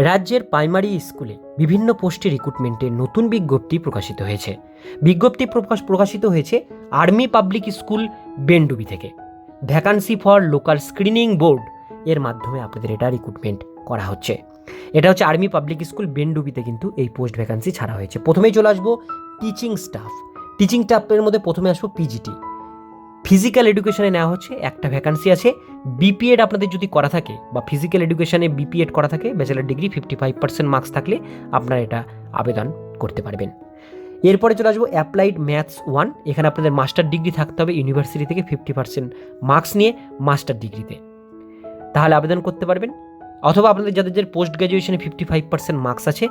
রাজ্যের প্রাইমারি স্কুলে বিভিন্ন পোস্টে রিক্রুটমেন্টের নতুন বিজ্ঞপ্তি প্রকাশিত হয়েছে। বিজ্ঞপ্তি প্রকাশ প্রকাশিত হয়েছে আর্মি পাবলিক স্কুল বেন্ডুবি থেকে। Vacancy for local screening board এর মাধ্যমে আপনাদের এটা রিক্রুটমেন্ট করা হচ্ছে। এটা হচ্ছে আর্মি পাবলিক স্কুল বেন্ডুবিতে কিন্তু এই পোস্ট ভ্যাকান্সি ছাড়া হয়েছে। প্রথমেই চলে আসব টিচিং স্টাফ। টিচিং স্টাফের মধ্যে প্রথমে আসব পিজিটি। ফিজিক্যাল এডুকেশনে নেওয়া হচ্ছে, একটা ভ্যাকান্সি আছে। বিপিএড আপনাদের যদি করা থাকে বা ফিজিক্যাল এডুকেশনে বিপিএড করা থাকে bachelor degree fifty five percent marks থাকলে আপনারা এটা আবেদন করতে পারবেন। এরপরে চলে আসব অ্যাপ্লাইড ম্যাথস ওয়ান এখানে আপনাদের মাস্টার ডিগ্রি থাকতে হবে ইউনিভার্সিটি থেকে ফিফটি পার্সেন্ট মার্কস নিয়ে মাস্টার ডিগ্রিতে তাহলে আবেদন করতে পারবেন। অথবা আপনাদের যাদের যাদের পোস্ট গ্র্যাজুয়েশনে ফিফটি ফাইভ পার্সেন্ট মার্কস আছে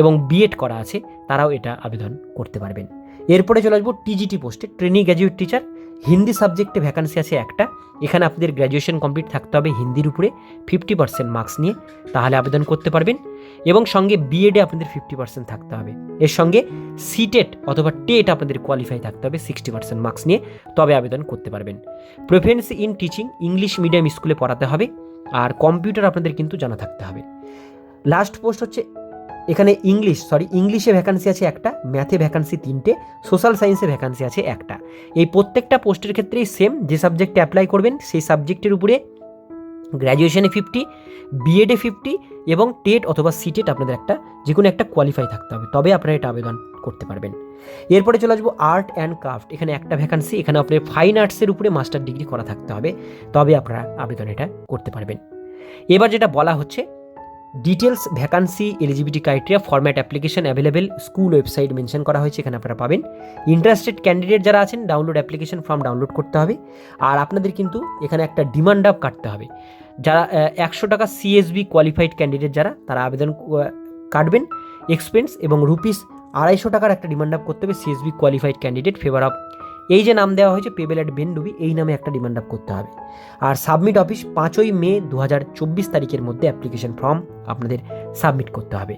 এবং বিএড করা আছে, তারাও এটা আবেদন করতে পারবেন। এরপরে চলে আসব টিজিটি পোস্টে ট্রেনিং গ্র্যাজুয়েট টিচার হিন্দি সাবজেক্টে ভ্যাকান্সি আছে একটা। এখানে আপনাদের গ্র্যাজুয়েশন কমপ্লিট থাকতে হবে হিন্দির উপরে ফিফটি পার্সেন্ট মার্কস নিয়ে। তাহলে আবেদন করতে পারবেন। এবং সঙ্গে বিএডে আপনাদের ফিফটি পার্সেন্ট থাকতে হবে। এর সঙ্গে সিটেট অথবা টেট আপনাদের কোয়ালিফাই থাকতে হবে সিক্সটি পার্সেন্ট মার্কস নিয়ে। তবে আবেদন করতে পারবেন। Preference in teaching English medium স্কুলে পড়াতে হবে। আর কম্পিউটার আপনাদের কিন্তু জানা থাকতে হবে। লাস্ট পোস্ট হচ্ছে এখানে ইংলিশ সরি ইংলিশে ভ্যাকান্সি আছে একটা ম্যাথে ভ্যাকান্সি তিনটে সোশ্যাল সায়েন্সে ভ্যাকান্সি আছে একটা। এই প্রত্যেকটা পোস্টের ক্ষেত্রেই সেম যে সাবজেক্টে অ্যাপ্লাই করবেন, সেই সাবজেক্টের উপরে গ্র্যাজুয়েশনে ফিফটি বিএডে ফিফটি এবং টেট অথবা সিটেট আপনাদের একটা যে কোনো একটা কোয়ালিফাই থাকতে হবে। তবে আপনারা এটা আবেদন করতে পারবেন। এরপরে চলে আসব আর্ট অ্যান্ড ক্রাফট এখানে একটা ভ্যাকান্সি এখানে আপনার ফাইন আর্টসের উপরে মাস্টার ডিগ্রি করা থাকতে হবে। তবে আপনারা আবেদন এটা করতে পারবেন। এবার যেটা বলা হচ্ছে details vacancy eligibility criteria format application available school website mention করা হয়েছে, এখানে আপনারা পাবেন। ইন্টারেস্টেড ক্যান্ডিডেট যারা আছেন ডাউনলোড অ্যাপ্লিকেশন ফর্ম ডাউনলোড করতে হবে। আর আপনাদের কিন্তু এখানে একটা ডিমান্ড আপ কাটতে হবে। যারা একশো টাকা সিএসবি কোয়ালিফাইড ক্যান্ডিডেট যারা, তারা আবেদন কাটবেন। এক্সপেন্স এবং রুপিস আড়াইশো টাকার একটা ডিমান্ড আপ করতে হবে CSB qualified candidate favour of এই যে নাম দেওয়া হয়েছে পেবেল অ্যাট বেনডুবি এই নামে একটা ডিমান্ড আপ করতে হবে। আর সাবমিট অফিস পাঁচই মে দু হাজার চব্বিশ তারিখের মধ্যে অ্যাপ্লিকেশন ফর্ম আপনাদের সাবমিট করতে হবে।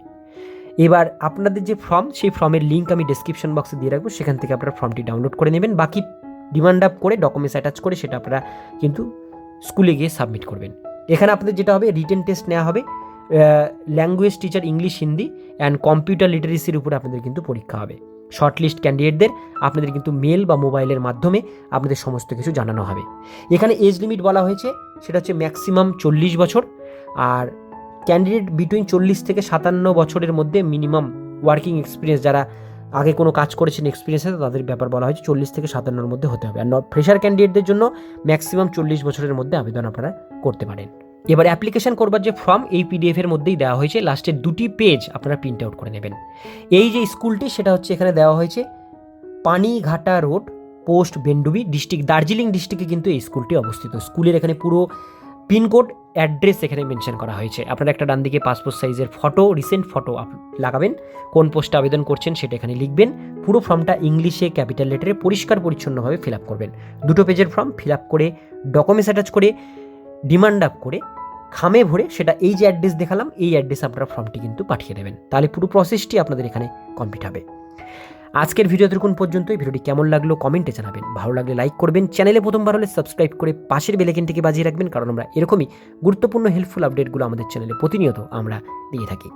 এবার আপনাদের যে ফর্ম সেই ফর্মের লিঙ্ক আমি ডেসক্রিপশন বক্সে দিয়ে রাখব, সেখান থেকে আপনারা ফর্মটি ডাউনলোড করে নেবেন। বাকি ডিমান্ড আপ করে ডকুমেন্টস অ্যাটাচ করে, সেটা আপনারা কিন্তু স্কুলে গিয়ে সাবমিট করবেন। এখানে আপনাদের যেটা হবে রিটেন টেস্ট নেওয়া হবে language teacher English Hindi and computer লিটারেসির উপরে আপনাদের কিন্তু পরীক্ষা হবে। শর্ট লিস্ট ক্যান্ডিডেটদের আপনাদের কিন্তু মেল বা মোবাইলের মাধ্যমে আপনাদের সমস্ত কিছু জানানো হবে। এখানে এজ লিমিট বলা হয়েছে, সেটা হচ্ছে ম্যাক্সিমাম চল্লিশ বছর। আর ক্যান্ডিডেট বিটুইন চল্লিশ থেকে সাতান্ন বছরের মধ্যে মিনিমাম ওয়ার্কিং এক্সপিরিয়েন্স, যারা আগে কোনো কাজ করেছেন এক্সপিরিয়েন্স আছে, তাদের ব্যাপার বলা হয়েছে চল্লিশ থেকে সাতান্নর মধ্যে হতে হবে। আর ফ্রেশার ক্যান্ডিডেটদের জন্য ম্যাক্সিমাম চল্লিশ বছরের মধ্যে আবেদন আপনারা করতে পারেন। এবার অ্যাপ্লিকেশন করবার যে ফর্ম এই পিডিএফ এর মধ্যেই দেওয়া হয়েছে। লাস্টের দুটি পেজ আপনারা প্রিন্ট আউট করে নেবেন। এই যে স্কুলটি, সেটা হচ্ছে এখানে দেওয়া হয়েছে, Panighata road, post Bendubi district, Darjeeling ডিস্ট্রিক্টে কিন্তু এই স্কুলটি অবস্থিত। স্কুলের এখানে পুরো পিনকোড অ্যাড্রেস এখানে মেনশন করা হয়েছে। আপনারা একটা ডান দিকে পাসপোর্ট সাইজের ফটো রিসেন্ট ফটো লাগাবেন, কোন পোস্টে আবেদন করছেন সেটা এখানে লিখবেন, পুরো ফর্মটা ইংলিশে ক্যাপিটাল লেটারে পরিষ্কার পরিচ্ছন্নভাবে ফিল আপ করবেন। দুটো পেজের ফর্ম ফিল আপ করে ডকুমেন্টস অ্যাটাচ করে ডিমান্ড আপ করে খামে ভরে সেটা এই যে অ্যাড্রেস দেখালাম, এই অ্যাড্রেস আপনারা ফর্মটি কিন্তু পাঠিয়ে দেবেন। তাহলে পুরো প্রসেসটি আপনাদের এখানে কমপ্লিট হবে। আজকের ভিডিও কোন পর্যন্ত এই ভিডিওটি কেমন লাগল কমেন্টে জানাবেন। ভালো লাগলে লাইক করবেন। চ্যানেলে প্রথমবার হলে সাবস্ক্রাইব করে পাশের বেলেকেনটিকে বাজিয়ে রাখবেন, কারণ আমরা এরকমই গুরুত্বপূর্ণ হেল্পফুল আপডেটগুলো আমাদের চ্যানেলে প্রতিনিয়ত আমরা দিয়ে থাকি।